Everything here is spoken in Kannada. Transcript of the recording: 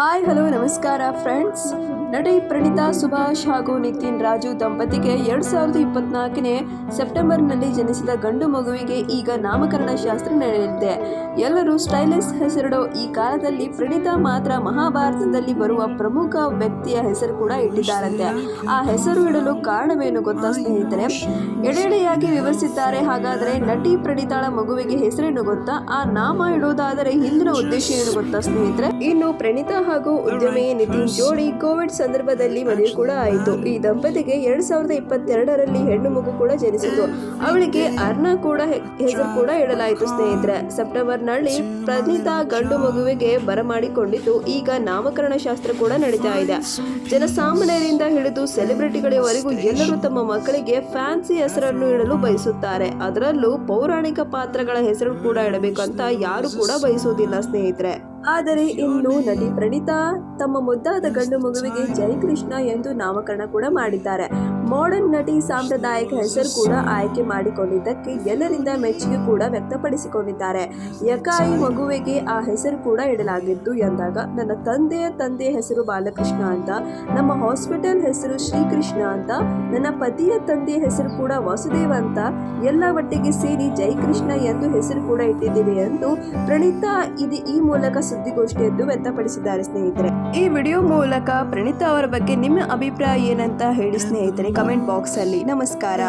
ಹಾಯ್, ಹಲೋ, ನಮಸ್ಕಾರ ಫ್ರೆಂಡ್ಸ್. ನಟಿ ಪ್ರಣೀತಾ, ಸುಭಾಷ್ ಹಾಗೂ ನಿತಿನ್ ರಾಜು ದಂಪತಿಗೆ ಎರಡ್ ಸಾವಿರದ ಇಪ್ಪತ್ನಾಲ್ಕನೇ ಸೆಪ್ಟೆಂಬರ್ನಲ್ಲಿ ಜನಿಸಿದ ಗಂಡು ಮಗುವಿಗೆ ಈಗ ನಾಮಕರಣ ಶಾಸ್ತ್ರ ನಡೆಯಲಿದೆ. ಎಲ್ಲರೂ ಸ್ಟೈಲಿಸ್ ಹೆಸರಿಡೋ ಈ ಕಾಲದಲ್ಲಿ ಪ್ರಣೀತಾ ಮಾತ್ರ ಮಹಾಭಾರತದಲ್ಲಿ ಬರುವ ಪ್ರಮುಖ ವ್ಯಕ್ತಿಯ ಹೆಸರು ಕೂಡ ಇಟ್ಟಿದ್ದಾರಂತೆ. ಆ ಹೆಸರು ಇಡಲು ಕಾರಣವೇನು ಗೊತ್ತಾ ಸ್ನೇಹಿತರೆ? ಎಡೆಡೆಯಾಗಿ ವಿವರಿಸಿದ್ದಾರೆ. ಹಾಗಾದರೆ ನಟಿ ಪ್ರಣೀತಾಳ ಮಗುವಿಗೆ ಹೆಸರೇನು ಗೊತ್ತಾ? ಆ ನಾಮ ಇಡೋದಾದರೆ ಹಿಂದಿನ ಉದ್ದೇಶ ಏನು ಗೊತ್ತಾ ಸ್ನೇಹಿತರೆ? ಇನ್ನು ಪ್ರಣೀತಾ ಹಾಗೂ ಉದ್ಯಮಿ ನಿತಿನ್ ಜೋಡಿ ಕೋವಿಡ್ ಸಂದರ್ಭದಲ್ಲಿ ಮದುವೆ ಕೂಡ ಆಯಿತು. ಈ ದಂಪತಿಗೆ ಎರಡ್ ಸಾವಿರದ ಇಪ್ಪತ್ತೆರಡರಲ್ಲಿ ಹೆಣ್ಣು ಮಗು ಕೂಡ ಜನಿಸಿತು. ಅವಳಿಗೆ ಅರ್ನಾ ಕೂಡ ಹೆಸರು ಕೂಡ ಇಡಲಾಯಿತು ಸ್ನೇಹಿತರೆ. ಸೆಪ್ಟೆಂಬರ್ನಲ್ಲಿ ಪ್ರನೀತಾ ಗಂಡು ಮಗುವಿಗೆ ಬರಮಾಡಿಕೊಂಡಿದ್ದು ಈಗ ನಾಮಕರಣ ಶಾಸ್ತ್ರ ಕೂಡ ನಡೀತಾ ಇದೆ. ಜನಸಾಮಾನ್ಯರಿಂದ ಹಿಡಿದು ಸೆಲೆಬ್ರಿಟಿಗಳವರೆಗೂ ಎಲ್ಲರೂ ತಮ್ಮ ಮಕ್ಕಳಿಗೆ ಫ್ಯಾನ್ಸಿ ಹೆಸರನ್ನು ಇಡಲು ಬಯಸುತ್ತಾರೆ. ಅದರಲ್ಲೂ ಪೌರಾಣಿಕ ಪಾತ್ರಗಳ ಹೆಸರು ಕೂಡ ಇಡಬೇಕು ಅಂತ ಯಾರು ಕೂಡ ಬಯಸುವುದಿಲ್ಲ ಸ್ನೇಹಿತರೆ. ಆದರೆ ಇನ್ನು ನಟಿ ಪ್ರಣೀತಾ ತಮ್ಮ ಮುದ್ದಾದ ಗಂಡು ಮಗುವಿಗೆ ಜೈ ಕೃಷ್ಣ ಎಂದು ನಾಮಕರಣ ಕೂಡ ಮಾಡಿದ್ದಾರೆ. ಮಾಡರ್ನ್ ನಟಿ ಸಾಂಪ್ರದಾಯಿಕ ಹೆಸರು ಕೂಡ ಆಯ್ಕೆ ಮಾಡಿಕೊಂಡಿದ್ದಕ್ಕೆ ಎಲ್ಲರಿಂದ ಮೆಚ್ಚುಗೆ ಕೂಡ ವ್ಯಕ್ತಪಡಿಸಿಕೊಂಡಿದ್ದಾರೆ. ಯಕಾಯಿ ಮಗುವಿಗೆ ಆ ಹೆಸರು ಕೂಡ ಇಡಲಾಗಿದ್ದು ಎಂದಾಗ, ನನ್ನ ತಂದೆಯ ತಂದೆಯ ಹೆಸರು ಬಾಲಕೃಷ್ಣ ಅಂತ, ನಮ್ಮ ಹಾಸ್ಪಿಟಲ್ ಹೆಸರು ಶ್ರೀಕೃಷ್ಣ ಅಂತ, ನನ್ನ ಪತಿಯ ತಂದೆಯ ಹೆಸರು ಕೂಡ ವಾಸುದೇವ ಅಂತ, ಎಲ್ಲ ಒಟ್ಟಿಗೆ ಸೇರಿ ಜೈ ಕೃಷ್ಣ ಎಂದು ಹೆಸರು ಕೂಡ ಇಟ್ಟಿದ್ದೀವಿ ಎಂದು ಪ್ರಣೀತಾ ಇದು ಈ ಮೂಲಕ ಸುದ್ದಿಗೋಷ್ಠಿಯದ್ದು ವ್ಯಕ್ತಪಡಿಸಿದ್ದಾರೆ ಸ್ನೇಹಿತರೆ. ಈ ವಿಡಿಯೋ ಮೂಲಕ ಪ್ರಣೀತಾ ಅವರ ಬಗ್ಗೆ ನಿಮ್ಮ ಅಭಿಪ್ರಾಯ ಏನಂತ ಹೇಳಿ ಸ್ನೇಹಿತರೆ. ಕಮೆಂಟ್ ಬಾಕ್ಸ್ ಅಲ್ಲಿ ನಮಸ್ಕಾರ.